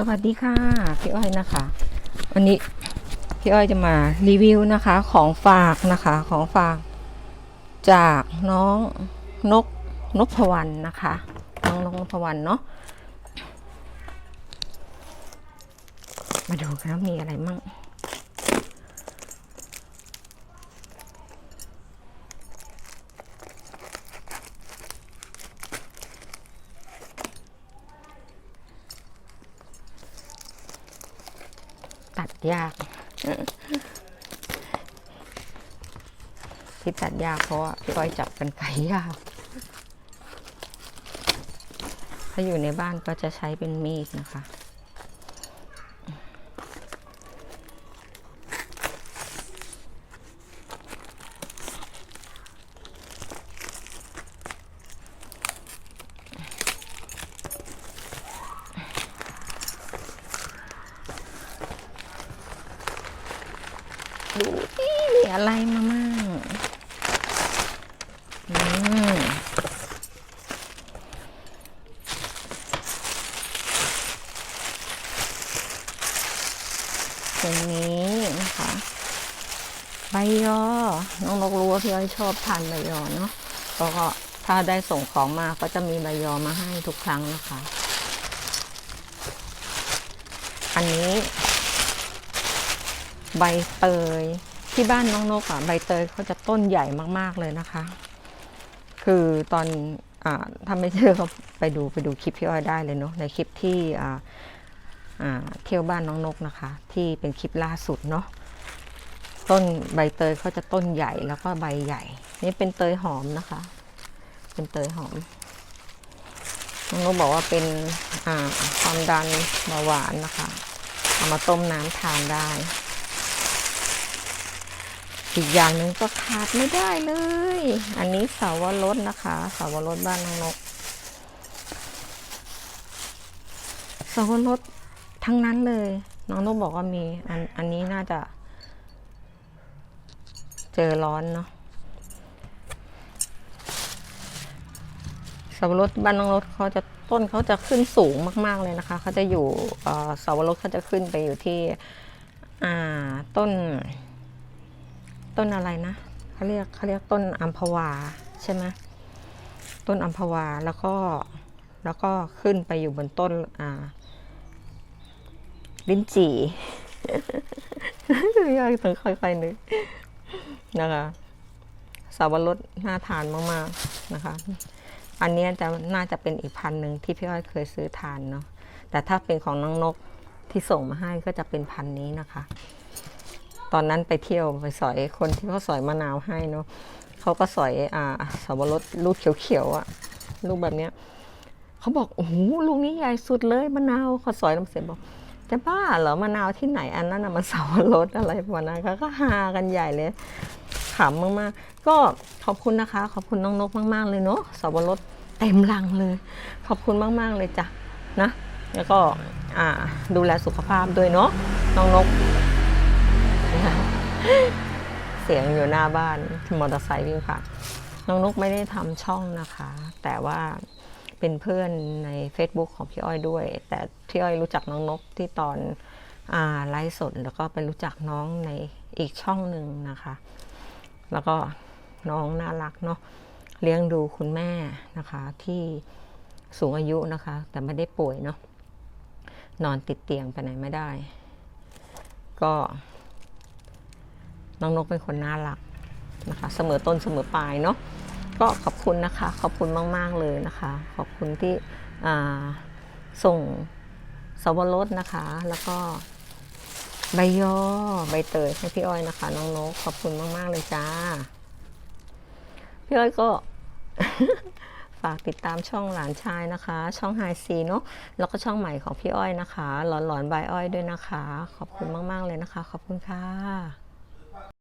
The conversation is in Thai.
สวัสดีค่ะ พี่อ้อยนะคะ วันนี้พี่อ้อยจะมารีวิวนะคะ ของฝากนะคะของฝาก จากน้องนกนกพวันนะคะ น้องนกนพวันเนาะมาดูกันว่ามีอะไรมั่ง ตัดยากที่ตัดยากเพราะพี่อ้อยจับกันไกยาก ถ้าอยู่ในบ้านก็จะใช้เป็นมีดนะคะ ดูมีอะไรมามั่งอืมตรงนี้นะคะใบยอ น้องนกรู้ว่าพี่อ้อยชอบทานใบยอเนาะแล้วก็ถ้าได้ส่งของมาก็จะมีใบยอมาให้ทุกครั้งนะคะ อันนี้ ใบเตย ที่บ้านน้องนกอะใบเตยเขาจะต้นใหญ่มากๆเลยนะคะ คือตอนอ่าถ้าไม่เชื่อก็ไปดูไปดูคลิปพี่อ้อยได้เลยเนาะในคลิปที่อ่าอ่าเที่ยวบ้านน้องนกนะคะ ที่เป็นคลิปล่าสุดเนาะต้นใบเตยเขาจะต้นใหญ่แล้วก็ใบใหญ่ นี่เป็นเตยหอมนะคะ เป็นเตยหอมน้องนกบอกว่าเป็นอ่าความดันเบาหวานนะคะ เอามาต้มน้ำทานได้ อีกอย่างหนึ่งก็ขาดไม่ได้เลย อันนี้เสาวรสนะคะเสาวรสบ้านน้องนกเสาวรสทั้งนั้นเลย น้องนกบอกว่ามีอันอันนี้น่าจะ เจอร้อนเนาะสาวรสบ้านน้องรถเขาจะต้นเขาจะขึ้นสูงมาก ๆเลยนะคะเขาจะอยู่เสาวรสเขาจะขึ้นไปอยู่ที่ต้น ต้นอะไรนะเขาเรียกเขาเรียกต้นอัมพวาใช่ไหมต้นอัมพวาแล้วก็แล้วก็ขึ้นไปอยู่บนต้นอ่าลิ้นจี่ยากถึงค่อยๆนึกนะคะสาวรสน่าทานมากๆนะคะ อันนี้จะน่าจะเป็นอีกพันหนึ่งที่พี่อ้อยเคยซื้อทานเนาะแต่ถ้าเป็นของน้องนกที่ส่งมาให้ก็จะเป็นพันนี้นะคะ ตอนนั้นไปเที่ยวไปสอยคนที่เขาสอยมะนาวให้เนาะเขาก็สอยอ่าสับปะรดลูกเขียวๆอะลูกแบบเนี้ยเขาบอกโอ้โหลูกนี้ใหญ่สุดเลยมะนาวเขาสอยน้ำเสียบอกจะบ้าเหรอมะนาวที่ไหนอันนั้นน่ะมันสับปะรดอะไรประมาณนั้นเขาก็ฮากันใหญ่เลยขำมากๆ ก็ขอบคุณนะคะ ขอบคุณน้องนกมาก ๆ เลยเนาะสับปะรดเต็มลังเลย ขอบคุณมาก ๆ เลยจ้ะนะ แล้วก็อ่าดูแลสุขภาพด้วยเนาะน้องนก เสียงอยู่หน้าบ้านมอเตอร์ไซค์วิ่งผ่านน้องนุกไม่ได้ทำช่องนะคะ แต่ว่าเป็นเพื่อนใน Facebook ของพี่อ้อยด้วย แต่พี่อ้อยรู้จักน้องนกที่ตอนอไลฟ์สดแล้วก็ไปรู้จักน้องในอีกช่องหนึ่งนะคะ แล้วก็น้องน่ารักเนาะเลี้ยงดูคุณแม่นะคะที่สูงอายุนะคะ แต่ไม่ได้ป่วยเนาะนอนติดเตียงไปไหนไม่ได้ ก็ น้องนกเป็นคนน่ารักนะคะ เสมอต้นเสมอปลายเนาะก็ขอบคุณนะคะ ขอบคุณมาก ๆ เลยนะคะ ขอบคุณที่อ่าส่งสวรสนะคะ แล้วก็ใบยอใบเตยให้พี่อ้อยนะคะ น้องนกขอบคุณมาก ๆ เลยจ้า พี่อ้อยก็ฝากติดตามช่องหลานชายนะคะ ช่องไฮซีเนาะแล้วก็ช่องใหม่ของพี่อ้อยนะคะ หลอนหลอนๆบอ้อยด้วยนะคะ ขอบคุณมาก ๆ เลยนะคะ ขอบคุณค่ะ